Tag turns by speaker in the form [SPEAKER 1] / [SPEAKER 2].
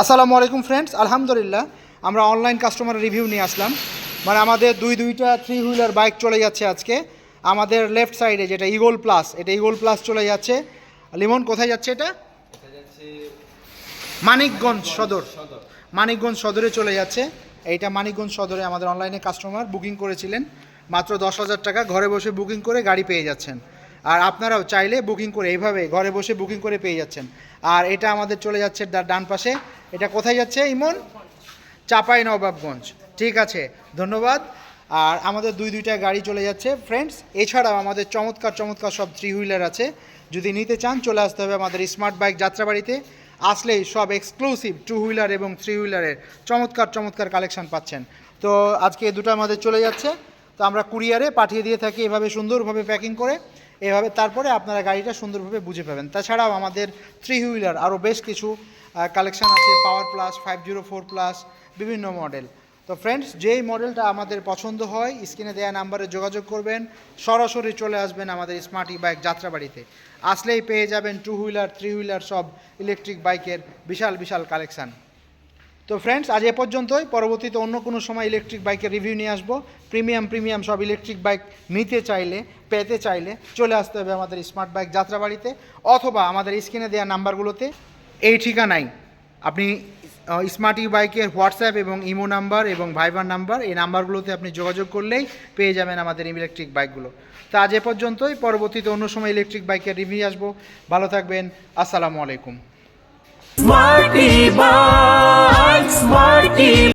[SPEAKER 1] আসসালামু আলাইকুম ফ্রেন্ডস আলহামদুলিল্লাহ, আমরা অনলাইন কাস্টমার রিভিউ নিয়ে আসলাম। মানে আমাদের দুই দুইটা থ্রি হুইলার বাইক চলে যাচ্ছে আজকে। আমাদের লেফট সাইডে যেটা ইগোল প্লাস এটা ইগোল প্লাস চলে যাচ্ছে। লিমন, কোথায় যাচ্ছে এটা? মানিকগঞ্জ সদর। মানিকগঞ্জ সদরে চলে যাচ্ছে। এইটা মানিকগঞ্জ সদরে আমাদের অনলাইনে কাস্টমার বুকিং করেছিলেন। মাত্র দশ হাজার টাকা ঘরে বসে বুকিং করে গাড়ি পেয়ে যাচ্ছেন। আর আপনারাও চাইলে বুকিং করে এইভাবে ঘরে বসে বুকিং করে পেয়ে যাচ্ছেন। আর এটা আমাদের চলে যাচ্ছে ডান পাশে। এটা কোথায় যাচ্ছে, ইমন? চাপাই নবাবগঞ্জ ঠিক আছে, ধন্যবাদ। আর আমাদের দুই দুইটা গাড়ি চলে যাচ্ছে। ফ্রেন্ডস এছাড়াও আমাদের চমৎকার চমৎকার সব থ্রি হুইলার আছে। যদি নিতে চান, চলে আসতে হবে আমাদের স্মার্ট বাইক যাত্রাবাড়িতে। আসলেই সব এক্সক্লুসিভ টু হুইলার এবং থ্রি হুইলারের চমৎকার চমৎকার কালেকশন পাচ্ছেন। তো আজকে দুটো আমাদের চলে যাচ্ছে। তো আমরা কুরিয়ারে পাঠিয়ে দিয়ে থাকি এভাবে সুন্দরভাবে প্যাকিং করে। এভাবে তারপরে আপনারা গাড়িটা সুন্দরভাবে বুঝে পাবেন। তাছাড়াও আমাদের থ্রি হুইলার আরও বেশ কিছু কালেকশন আছে। Power plus five zero four plus বিভিন্ন মডেল তো ফ্রেন্ডস যেই মডেলটা আমাদের পছন্দ হয়, স্ক্রিনে দেওয়া নাম্বারে যোগাযোগ করবেন। সরাসরি চলে আসবেন আমাদের স্মার্ট ই বাইক যাত্রাবাড়িতে। আসলেই পেয়ে যাবেন টু হুইলার থ্রি হুইলার সব ইলেকট্রিক বাইকের বিশাল বিশাল কালেকশান তো ফ্রেন্ডস আজ এ পর্যন্তই। পরবর্তীতে অন্য কোনো সময় ইলেকট্রিক বাইকের রিভিউ নিয়ে আসব। প্রিমিয়াম প্রিমিয়াম সব ইলেকট্রিক বাইক নিতে চাইলে, পেতে চাইলে চলে আসতে হবে আমাদের স্মার্ট বাইক যাত্রাবাড়িতে। অথবা আমাদের স্ক্রিনে দেওয়া নাম্বারগুলোতে। এই ঠিকানায় আপনি স্মার্ট ই বাইকের হোয়াটসঅ্যাপ এবং ইমো নাম্বার এবং ভাইবার নাম্বার এই নাম্বারগুলোতে আপনি যোগাযোগ করলেই পেয়ে যাবেন আমাদের ইলেকট্রিক বাইকগুলো তা আজ এ পর্যন্তই, পরবর্তীতে অন্য সময় ইলেকট্রিক বাইকের রিভিউ আসব। ভালো থাকবেন, আসসালামু আলাইকুম।